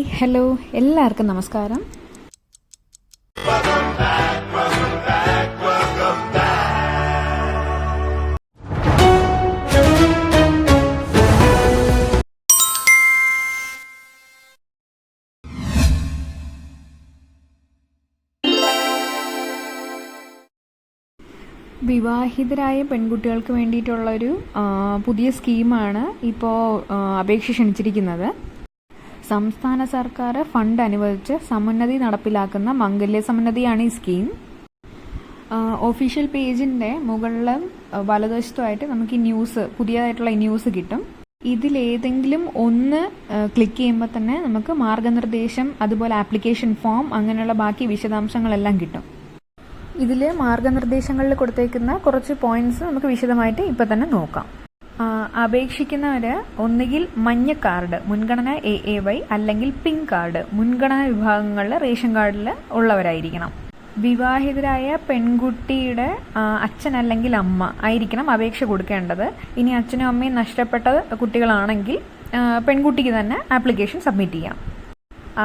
Hi hello എല്ലാവർക്കും നമസ്കാരം. വിവാഹിതരായ പെൺകുട്ടികൾക്ക് വേണ്ടിയിട്ടുള്ളൊരു പുതിയ സ്കീമാണ് ഇപ്പോൾ അപേക്ഷ ക്ഷണിച്ചിരിക്കുന്നത്. സംസ്ഥാന സർക്കാർ ഫണ്ട് അനുവദിച്ച് സമുന്നതി നടപ്പിലാക്കുന്ന മംഗല്യ സമുന്നതിയാണ് ഈ സ്കീം. ഒഫീഷ്യൽ പേജിന്റെ മുകളിലും ആ, വലതുവശത്തുമായിട്ട് നമുക്ക് ഈ ന്യൂസ് പുതിയതായിട്ടുള്ള ഈ ന്യൂസ് കിട്ടും. ഇതിലേതെങ്കിലും ഒന്ന് ക്ലിക്ക് ചെയ്യുമ്പോൾ തന്നെ നമുക്ക് മാർഗനിർദ്ദേശം അതുപോലെ ആപ്ലിക്കേഷൻ ഫോം അങ്ങനെയുള്ള ബാക്കി വിശദാംശങ്ങളെല്ലാം കിട്ടും. ഇതിൽ മാർഗനിർദ്ദേശങ്ങളിൽ കൊടുത്തേക്കുന്ന കുറച്ച് പോയിന്റ്സ് നമുക്ക് വിശദമായിട്ട് ഇപ്പം തന്നെ നോക്കാം. ആ, അപേക്ഷിക്കുന്നവർ ഒന്നുകിൽ മഞ്ഞ കാർഡ് മുൻഗണന എ എ വൈ അല്ലെങ്കിൽ പിങ്ക് കാർഡ് മുൻഗണന വിഭാഗങ്ങളിൽ റേഷൻ കാർഡിൽ ഉള്ളവരായിരിക്കണം. വിവാഹിതരായ പെൺകുട്ടിയുടെ അച്ഛൻ അല്ലെങ്കിൽ അമ്മ ആയിരിക്കണം അപേക്ഷ കൊടുക്കേണ്ടത്. ഇനി അച്ഛനും അമ്മയും നഷ്ടപ്പെട്ട കുട്ടികളാണെങ്കിൽ പെൺകുട്ടിക്ക് തന്നെ ആപ്ലിക്കേഷൻ സബ്മിറ്റ് ചെയ്യാം.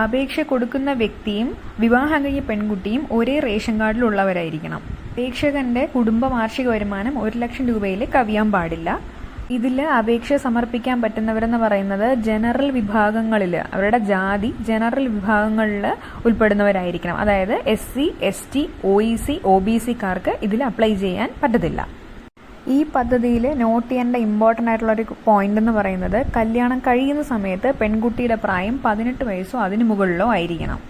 അപേക്ഷ കൊടുക്കുന്ന വ്യക്തിയും വിവാഹം കഴിഞ്ഞ പെൺകുട്ടിയും ഒരേ റേഷൻ കാർഡിലുള്ളവരായിരിക്കണം അപേക്ഷകന്റെ കുടുംബ വാർഷിക വരുമാനം ഒരു ലക്ഷം രൂപയിൽ കവിയാൻ പാടില്ല. ഇതിൽ അപേക്ഷ സമർപ്പിക്കാൻ പറ്റുന്നവരെന്ന് പറയുന്നത് ജനറൽ വിഭാഗങ്ങളിൽ അവരുടെ ജാതി ജനറൽ വിഭാഗങ്ങളിൽ ഉൾപ്പെടുന്നവരായിരിക്കണം. അതായത് S C S T O E C O B സിക്കാർക്ക് ഇതിൽ അപ്ലൈ ചെയ്യാൻ പറ്റത്തില്ല. ഈ പദ്ധതിയിൽ നോട്ട് ചെയ്യേണ്ട ഇമ്പോർട്ടന്റ് ആയിട്ടുള്ള ഒരു പോയിന്റ് എന്ന് പറയുന്നത് കല്യാണം കഴിയുന്ന സമയത്ത് പെൺകുട്ടിയുടെ പ്രായം പതിനെട്ട് വയസ്സോ അതിന് മുകളിലോ ആയിരിക്കണം.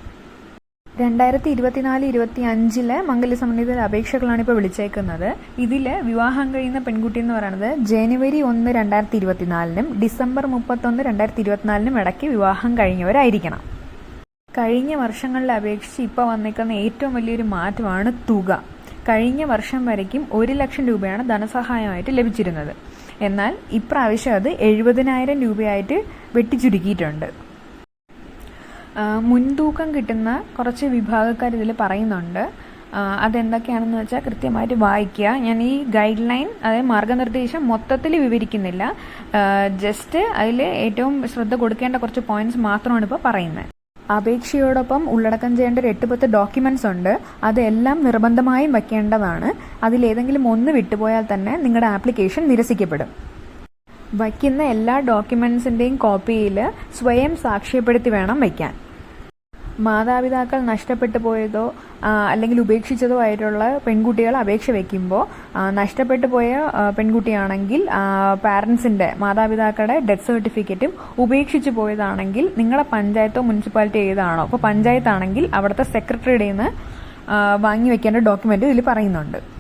രണ്ടായിരത്തി ഇരുപത്തിനാല് ഇരുപത്തി അഞ്ചിലെ മംഗല്യ സംബന്ധിത അപേക്ഷകളാണ് ഇപ്പോൾ വിളിച്ചേക്കുന്നത്. ഇതിൽ വിവാഹം കഴിയുന്ന പെൺകുട്ടി എന്ന് പറയുന്നത് ജനുവരി ഒന്ന് രണ്ടായിരത്തി ഇരുപത്തിനാലിനും ഡിസംബർ മുപ്പത്തൊന്ന് രണ്ടായിരത്തി ഇരുപത്തിനാലിനും ഇടയ്ക്ക് വിവാഹം കഴിഞ്ഞവരായിരിക്കണം. കഴിഞ്ഞ വർഷങ്ങളിൽ അപേക്ഷിച്ച് ഇപ്പോൾ വന്നിരിക്കുന്ന ഏറ്റവും വലിയൊരു മാറ്റമാണ് തുക. കഴിഞ്ഞ വർഷം വരയ്ക്കും ഒരു ലക്ഷം രൂപയാണ് ധനസഹായമായിട്ട് ലഭിച്ചിരുന്നത്. എന്നാൽ ഇപ്രാവശ്യം അത് എഴുപതിനായിരം രൂപയായിട്ട് വെട്ടിച്ചുരുക്കിയിട്ടുണ്ട്. മുൻതൂക്കം കിട്ടുന്ന കുറച്ച് വിഭാഗക്കാർ ഇതിൽ പറയുന്നുണ്ട്. അതെന്തൊക്കെയാണെന്ന് വെച്ചാൽ കൃത്യമായിട്ട് വായിക്കുക. ഞാൻ ഈ ഗൈഡ് ലൈൻ അതായത് മാർഗനിർദ്ദേശം മൊത്തത്തിൽ വിവരിക്കുന്നില്ല. ജസ്റ്റ് അതിൽ ഏറ്റവും ശ്രദ്ധ കൊടുക്കേണ്ട കുറച്ച് പോയിന്റ്സ് മാത്രമാണ് ഇപ്പോൾ പറയുന്നത്. അപേക്ഷയോടൊപ്പം ഉള്ളടക്കം ചെയ്യേണ്ട ഒരു എട്ട് പത്ത് ഡോക്യുമെന്റ്സ് ഉണ്ട്. അതെല്ലാം നിർബന്ധമായും വയ്ക്കേണ്ടതാണ് അതിലേതെങ്കിലും ഒന്ന് വിട്ടുപോയാൽ തന്നെ നിങ്ങളുടെ ആപ്ലിക്കേഷൻ നിരസിക്കപ്പെടും. വയ്ക്കുന്ന എല്ലാ ഡോക്യുമെന്റ്സിന്റെയും കോപ്പിയിൽ സ്വയം സാക്ഷ്യപ്പെടുത്തി വേണം വയ്ക്കാൻ മാതാപിതാക്കൾ നഷ്ടപ്പെട്ടു പോയതോ അല്ലെങ്കിൽ ഉപേക്ഷിച്ചതോ ആയിട്ടുള്ള പെൺകുട്ടികൾ അപേക്ഷ വെക്കുമ്പോൾ നഷ്ടപ്പെട്ടു പോയ പെൺകുട്ടിയാണെങ്കിൽ പാരൻസിന്റെ മാതാപിതാക്കളുടെ ഡെത്ത് സർട്ടിഫിക്കറ്റും ഉപേക്ഷിച്ചു പോയതാണെങ്കിൽ നിങ്ങളെ പഞ്ചായത്തോ മുനിസിപ്പാലിറ്റി ഏതാണോ അപ്പോൾ പഞ്ചായത്താണെങ്കിൽ അവിടുത്തെ സെക്രട്ടറിയുടെ നിന്ന് വാങ്ങി വെക്കേണ്ട ഡോക്യുമെന്റ് ഇതിൽ പറയുന്നുണ്ട്.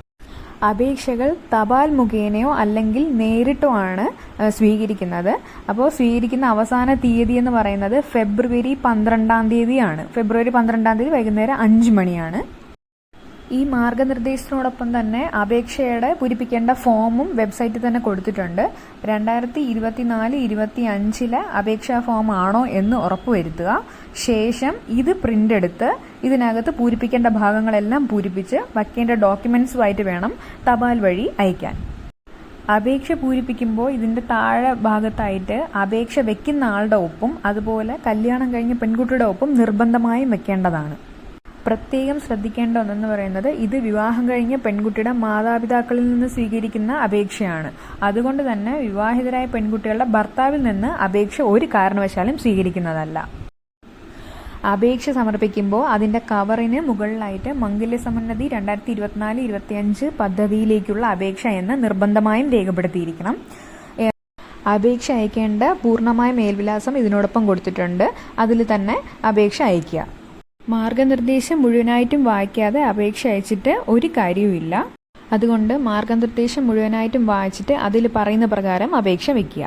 അപേക്ഷകൾ തപാൽ മുഖേനയോ അല്ലെങ്കിൽ നേരിട്ടോ ആണ് സ്വീകരിക്കുന്നത്. അപ്പോൾ സ്വീകരിക്കുന്ന അവസാന തീയതി എന്ന് പറയുന്നത് ഫെബ്രുവരി പന്ത്രണ്ടാം തീയതിയാണ്. ഫെബ്രുവരി പന്ത്രണ്ടാം തീയതി വൈകുന്നേരം അഞ്ച് മണിയാണ്. ഈ മാർഗനിർദ്ദേശത്തിനോടൊപ്പം തന്നെ അപേക്ഷയുടെ പൂരിപ്പിക്കേണ്ട ഫോമും വെബ്സൈറ്റിൽ തന്നെ കൊടുത്തിട്ടുണ്ട്. രണ്ടായിരത്തി ഇരുപത്തിനാല് ഇരുപത്തി അഞ്ചിലെ അപേക്ഷാ ഫോം ആണോ എന്ന് ഉറപ്പുവരുത്തുക ശേഷം ഇത് പ്രിന്റ് എടുത്ത് ഇതിനകത്ത് പൂരിപ്പിക്കേണ്ട ഭാഗങ്ങളെല്ലാം പൂരിപ്പിച്ച് വയ്ക്കേണ്ട ഡോക്യുമെന്റ്സുമായിട്ട് വേണം തപാൽ വഴി അയക്കാൻ. അപേക്ഷ പൂരിപ്പിക്കുമ്പോൾ ഇതിന്റെ താഴെ ഭാഗത്തായിട്ട് അപേക്ഷ വെക്കുന്ന ആളുടെ ഒപ്പും അതുപോലെ കല്യാണം കഴിഞ്ഞ പെൺകുട്ടിയുടെ ഒപ്പം നിർബന്ധമായും വെക്കേണ്ടതാണ്. പ്രത്യേകം ശ്രദ്ധിക്കേണ്ട ഒന്നെന്ന് പറയുന്നത് ഇത് വിവാഹം കഴിഞ്ഞ പെൺകുട്ടിയുടെ മാതാപിതാക്കളിൽ നിന്ന് സ്വീകരിക്കുന്ന അപേക്ഷയാണ്. അതുകൊണ്ട് തന്നെ വിവാഹിതരായ പെൺകുട്ടികളുടെ ഭർത്താവിൽ നിന്ന് അപേക്ഷ ഒരു കാരണവശാലും സ്വീകരിക്കുന്നതല്ല. അപേക്ഷ സമർപ്പിക്കുമ്പോൾ അതിന്റെ കവറിന് മുകളിലായിട്ട് മംഗല്യ സമന്നതി രണ്ടായിരത്തി ഇരുപത്തിനാല് ഇരുപത്തിയഞ്ച് പദ്ധതിയിലേക്കുള്ള അപേക്ഷ എന്ന് നിർബന്ധമായും രേഖപ്പെടുത്തിയിരിക്കണം. അപേക്ഷ അയക്കേണ്ട പൂർണമായ മേൽവിലാസം ഇതിനോടൊപ്പം കൊടുത്തിട്ടുണ്ട്. അതിൽ തന്നെ അപേക്ഷ അയക്കുക മാർഗനിർദ്ദേശം മുഴുവനായിട്ടും വായിക്കാതെ അപേക്ഷ അയച്ചിട്ട് ഒരു കാര്യവുമില്ല അതുകൊണ്ട് മാർഗനിർദ്ദേശം മുഴുവനായിട്ടും വായിച്ചിട്ട് അതിൽ പറയുന്ന പ്രകാരം അപേക്ഷ വയ്ക്കുക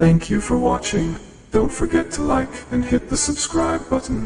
Thank you for watching. Don't forget to like and hit the subscribe button.